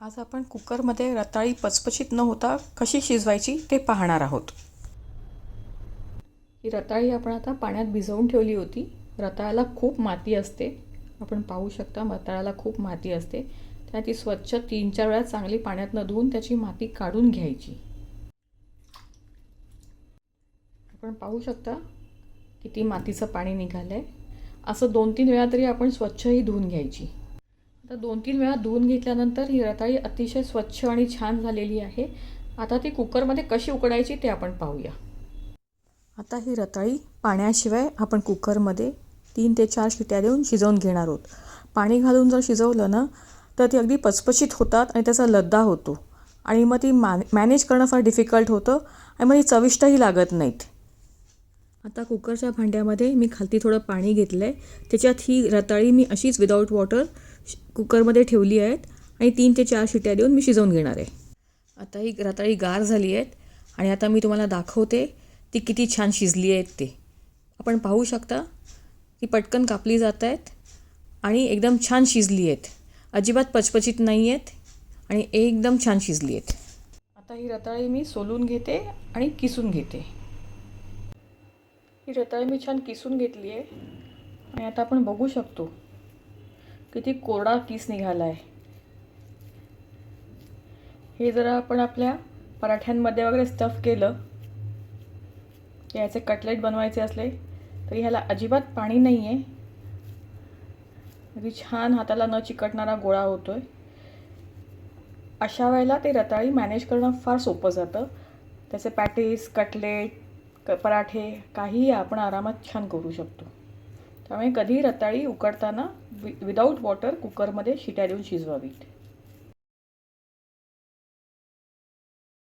आज आपण कुकरमध्ये रताळी पचपचीत न होता कशी शिजवायची ते पाहणार आहोत. ही रताळी आपण आता पाण्यात भिजवून ठेवली होती. रताळ्याला खूप माती असते. आपण पाहू शकता रताळ्याला खूप माती असते. त्या ती स्वच्छ तीन चार वेळा चांगली पाण्यातनं धुवून त्याची माती काढून घ्यायची. आपण पाहू शकता किती मातीचं पाणी निघालं आहे असं दोन तीन वेळा तरी आपण स्वच्छही धुवून घ्यायची. आता दोन तीन वेळा धुवून घेतल्यानंतर ही रताळी अतिशय स्वच्छ आणि छान झालेली आहे. आता ती कुकरमध्ये कशी उकडायची ते आपण पाहूया. आता ही रताळी पाण्याशिवाय आपण कुकरमध्ये तीन ते चार शिट्या देऊन शिजवून घेणार आहोत. पाणी घालून जर शिजवलं ना तर ती अगदी पचपचित होतात आणि त्याचा लद्दा होतो. आणि मग ती मॅ मॅनेज करणं फार डिफिकल्ट होतं आणि मग ती चविष्टही लागत नाहीत. आता कुकरच्या भांड्यामध्ये मी खालती थोडं पाणी घेतलं आहे त्याच्यात ही रताळी मी अशीच विदाऊट वॉटर कुकरमध्ये ठेवली आहेत आणि तीन ते चार शिट्या देऊन मी शिजवून घेणार आहे. आता ही रताळी गार झाली आहेत आणि आता मी तुम्हाला दाखवते ती किती छान शिजली आहेत ते. आपण पाहू शकता ती पटकन कापली जात आहेत आणि एकदम छान शिजली आहेत. अजिबात पचपचित नाही आहेत आणि एकदम छान शिजली आहेत. आता ही रताळी मी सोलून घेते आणि किसून घेते. ही रताळी मी छान किसून घेतली आहे आणि आता आपण बघू शकतो किती कोरडा किस निघाला आहे हे जरा आपण आपल्या पराठ्यांमध्ये वगैरे स्टफ केलं. याचे कटलेट बनवायचे असले तरी ह्याला अजिबात पाणी नाही आहे अगदी छान हाताला न चिकटणारा गोळा होतो आहे अशा वेळेला ते रताळी मॅनेज करणं फार सोपं जातं. त्याचे पॅटीस कटलेट क पराठे काहीही आपण आरामात छान करू शकतो. त्यामुळे कधी रताळी उकडताना वि विदाऊट वॉटर कुकरमध्ये शिट्या देऊन शिजवावीत.